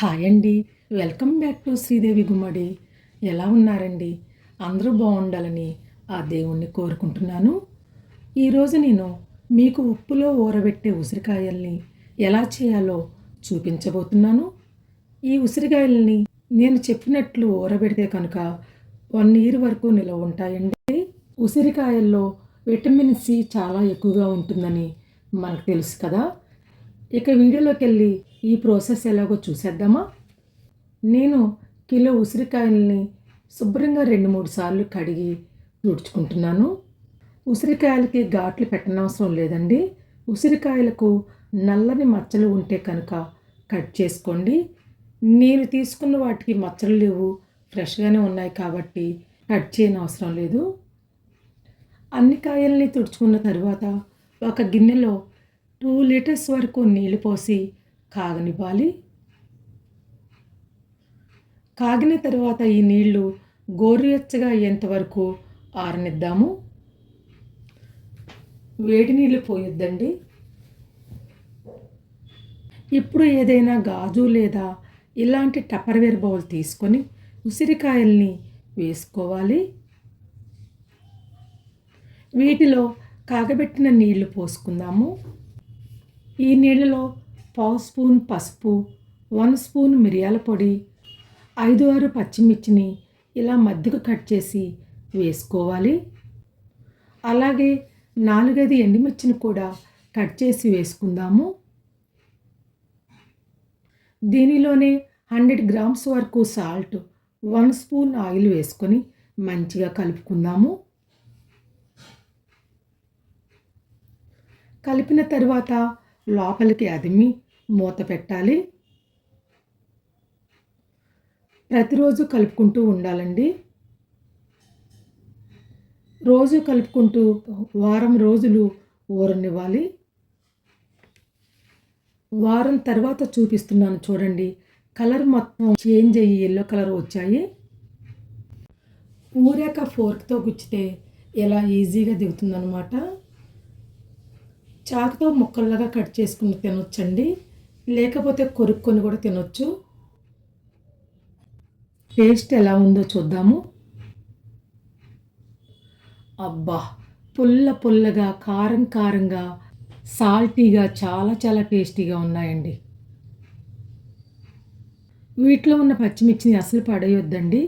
Hi అండి. Welcome back to Sridevi Gummadi. ఎలా ఉన్నారండి? అందరూ బాగుండాలని ఆ దేవుణ్ణి కోరుకుంటున్నాను. ఈరోజు నేను మీకు ఉప్పులో ఊరబెట్టే ఉసిరికాయల్ని ఎలా చేయాలో చూపించబోతున్నాను. ఈ ఉసిరికాయల్ని నేను చెప్పినట్లు ఊరబెడితే కనుక వన్ ఇయర్ వరకు నిలవ ఉంటాయండి. ఉసిరికాయల్లో విటమిన్ సి చాలా ఎక్కువగా ఉంటుందని మనకు తెలుసు కదా. ఇక వీడియోలోకి వెళ్ళి ఈ ప్రాసెస్ ఎలాగో చూసేద్దామా? నేను కిలో ఉసిరికాయల్ని శుభ్రంగా రెండు మూడు సార్లు కడిగి తుడుచుకుంటున్నాను. ఉసిరికాయలకి ఘాట్లు పెట్టనవసరం లేదండి. ఉసిరికాయలకు నల్లని మచ్చలు ఉంటే కనుక కట్ చేసుకోండి. నేను తీసుకున్న వాటికి మచ్చలు లేవు ఫ్రెష్గానే ఉన్నాయి కాబట్టి కట్ చేయని అవసరం లేదు. అన్ని కాయల్ని తుడుచుకున్న తర్వాత ఒక గిన్నెలో టూ లీటర్స్ వరకు నీళ్ళు పోసి కాగనివ్వాలి. కాగిన తర్వాత ఈ నీళ్ళు గోరువెచ్చగా అయ్యేంతవరకు ఆరనిద్దాము. వేడి నీళ్ళు పోయొద్దండి. ఇప్పుడు ఏదైనా గాజు లేదా ఇలాంటి టపర్వేర్ బౌల్ తీసుకొని ఉసిరికాయల్ని వేసుకోవాలి. వీటిలో కాగబెట్టిన నీళ్ళు పోసుకుందాము. ఈ నీళ్ళలో పావు స్పూన్ పసుపు వన్ స్పూన్ మిరియాల పొడి ఐదు ఆరు పచ్చిమిర్చిని ఇలా మధ్యకు కట్ చేసి వేసుకోవాలి. అలాగే నాలుగైదు ఎండుమిర్చిని కూడా కట్ చేసి వేసుకుందాము. దీనిలోనే హండ్రెడ్ గ్రామ్స్ వరకు సాల్ట్ వన్ స్పూన్ ఆయిల్ వేసుకొని మంచిగా కలుపుకుందాము. కలిపిన తర్వాత లోపలికి అదిమి మూత పెట్టాలి. ప్రతిరోజు కలుపుకుంటూ ఉండాలండి. రోజు కలుపుకుంటూ వారం రోజులు ఊరనివ్వాలి. వారం తర్వాత చూపిస్తున్నాను చూడండి. కలర్ మొత్తం చేంజ్ అయ్యి ఎల్లో కలర్ వచ్చాయి. ఊరాక ఫోర్క్తో గుచ్చితే ఎలా ఈజీగా దిగుతుందనమాట చాకుతో ముక్కల్లాగా కట్ చేసుకుని తినొచ్చండి. లేకపోతే కొరుక్కొని కూడా తినొచ్చు. టేస్ట్ ఎలా ఉందో చూద్దాము. అబ్బా! పుల్ల పుల్లగా కారం కారంగా సాల్టీగా చాలా చాలా టేస్టీగా ఉన్నాయండి. వీటిలో ఉన్న పచ్చిమిర్చిని అసలు పడేయొద్దండి.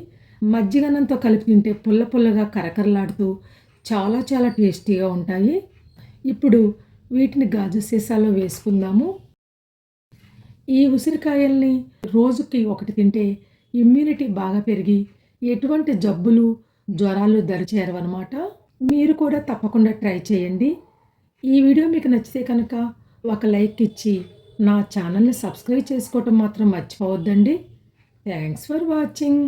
మజ్జిగనంతో కలిపి తింటే పుల్ల పుల్లగా కరకరలాడుతూ చాలా చాలా టేస్టీగా ఉంటాయి. ఇప్పుడు వీటిని గాజు సీసాలో వేసుకుందాము. ఈ ఉసిరికాయల్ని రోజుకి ఒకటి తింటే ఇమ్యూనిటీ బాగా పెరిగి ఎటువంటి జబ్బులు జ్వరాలు దరిచేరవన్నమాట. మీరు కూడా తప్పకుండా ట్రై చేయండి. ఈ వీడియో మీకు నచ్చితే కనుక ఒక లైక్ ఇచ్చి నా ఛానల్ని సబ్స్క్రైబ్ చేసుకోవటం మాత్రం మర్చిపోవద్దండి. Thanks for watching